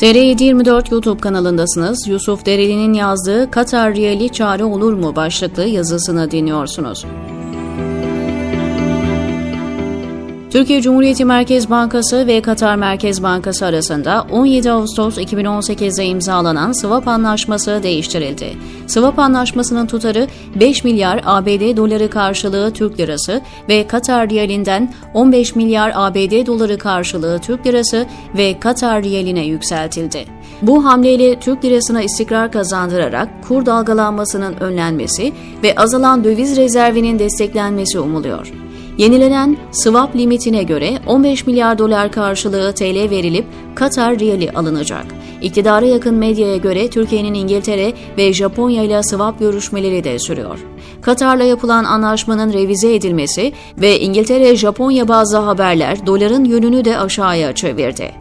TR724 YouTube kanalındasınız. Yusuf Dereli'nin yazdığı Katar Riyali çare olur mu başlıklı yazısını dinliyorsunuz. Türkiye Cumhuriyeti Merkez Bankası ve Katar Merkez Bankası arasında 17 Ağustos 2018'de imzalanan swap anlaşması değiştirildi. Swap anlaşmasının tutarı 5 milyar ABD doları karşılığı Türk lirası ve Katar riyalinden 15 milyar ABD doları karşılığı Türk lirası ve Katar riyaline yükseltildi. Bu hamleyle Türk lirasına istikrar kazandırarak kur dalgalanmasının önlenmesi ve azalan döviz rezervinin desteklenmesi umuluyor. Yenilenen swap limitine göre 15 milyar dolar karşılığı TL verilip Katar riyali alınacak. İktidara yakın medyaya göre Türkiye'nin İngiltere ve Japonya ile swap görüşmeleri de sürüyor. Katar'la yapılan anlaşmanın revize edilmesi ve İngiltere-Japonya bazı haberler doların yönünü de aşağıya çevirdi.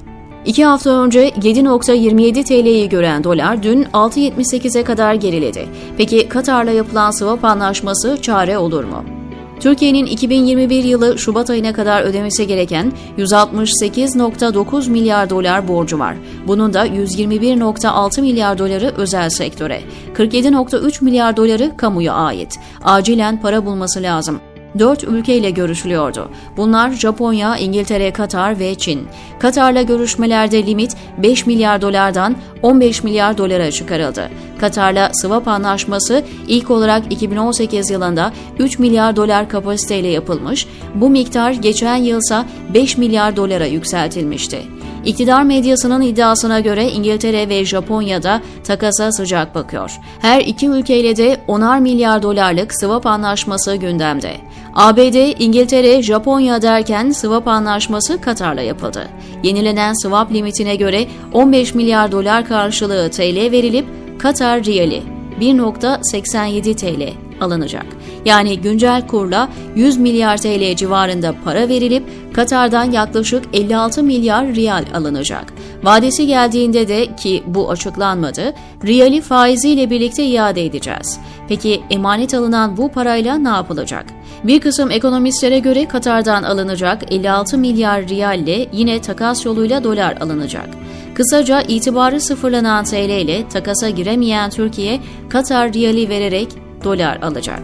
İki hafta önce 7.27 TL'yi gören dolar dün 6.78'e kadar geriledi. Peki Katar'la yapılan swap anlaşması çare olur mu? Türkiye'nin 2021 yılı Şubat ayına kadar ödemesi gereken 168.9 milyar dolar borcu var. Bunun da 121.6 milyar doları özel sektöre, 47.3 milyar doları kamuya ait. Acilen para bulması lazım. Dört ülkeyle görüşülüyordu. Bunlar Japonya, İngiltere, Katar ve Çin. Katar'la görüşmelerde limit 5 milyar dolardan 15 milyar dolara çıkarıldı. Katar'la swap anlaşması ilk olarak 2018 yılında 3 milyar dolar kapasiteyle yapılmış, bu miktar geçen yılsa 5 milyar dolara yükseltilmişti. İktidar medyasının iddiasına göre İngiltere ve Japonya'da takasa sıcak bakıyor. Her iki ülkeyle de onar milyar dolarlık swap anlaşması gündemde. ABD, İngiltere, Japonya derken swap anlaşması Katar'la yapıldı. Yenilenen swap limitine göre 15 milyar dolar karşılığı TL verilip Katar riyali 1.87 TL alınacak. Yani güncel kurla 100 milyar TL civarında para verilip Katar'dan yaklaşık 56 milyar riyal alınacak. Vadesi geldiğinde de ki bu açıklanmadı, riyali faiziyle birlikte iade edeceğiz. Peki emanet alınan bu parayla ne yapılacak? Bir kısım ekonomistlere göre Katar'dan alınacak 56 milyar riyalle yine takas yoluyla dolar alınacak. Kısaca itibarı sıfırlanan TL ile takasa giremeyen Türkiye, Katar riyali vererek dolar alacak.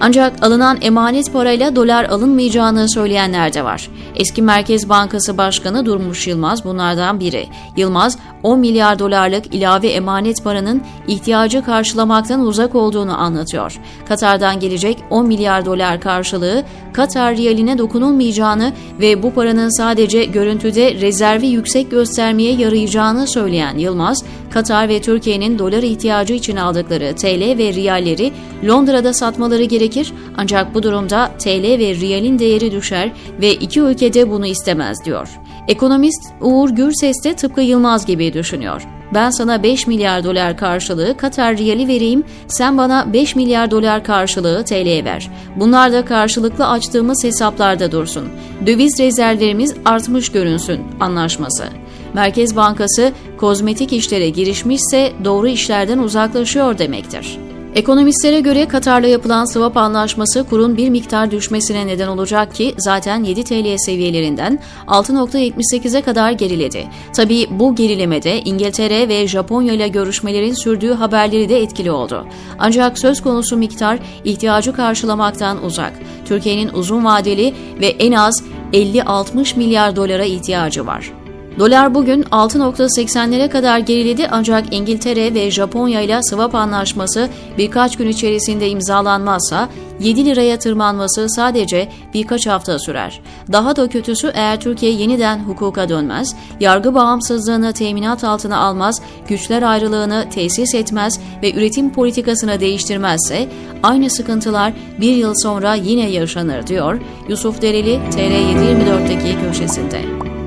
Ancak alınan emanet parayla dolar alınmayacağını söyleyenler de var. Eski Merkez Bankası Başkanı Durmuş Yılmaz bunlardan biri. Yılmaz, 10 milyar dolarlık ilave emanet paranın ihtiyacı karşılamaktan uzak olduğunu anlatıyor. Katar'dan gelecek 10 milyar dolar karşılığı Katar riyaline dokunulmayacağını ve bu paranın sadece görüntüde rezervi yüksek göstermeye yarayacağını söyleyen Yılmaz, Katar ve Türkiye'nin dolar ihtiyacı için aldıkları TL ve riyalleri Londra'da satmaları gerekir ancak bu durumda TL ve riyalin değeri düşer ve iki ülkede bunu istemez diyor. Ekonomist Uğur Gürses de tıpkı Yılmaz gibi düşünüyor. Ben sana 5 milyar dolar karşılığı Katar riyali vereyim, sen bana 5 milyar dolar karşılığı TL ver. Bunlar da karşılıklı açtığımız hesaplarda dursun. Döviz rezervlerimiz artmış görünsün anlaşması. Merkez Bankası kozmetik işlere girişmişse doğru işlerden uzaklaşıyor demektir. Ekonomistlere göre Katar'la yapılan swap anlaşması kurun bir miktar düşmesine neden olacak ki zaten 7 TL seviyelerinden 6.78'e kadar geriledi. Tabii bu gerilemede İngiltere ve Japonya ile görüşmelerin sürdüğü haberleri de etkili oldu. Ancak söz konusu miktar ihtiyacı karşılamaktan uzak. Türkiye'nin uzun vadeli ve en az 50-60 milyar dolara ihtiyacı var. Dolar bugün 6.80'lere kadar geriledi ancak İngiltere ve Japonya ile swap anlaşması birkaç gün içerisinde imzalanmazsa 7 liraya tırmanması sadece birkaç hafta sürer. Daha da kötüsü eğer Türkiye yeniden hukuka dönmez, yargı bağımsızlığını teminat altına almaz, güçler ayrılığını tesis etmez ve üretim politikasını değiştirmezse aynı sıkıntılar bir yıl sonra yine yaşanır diyor Yusuf Dereli TR724'deki köşesinde.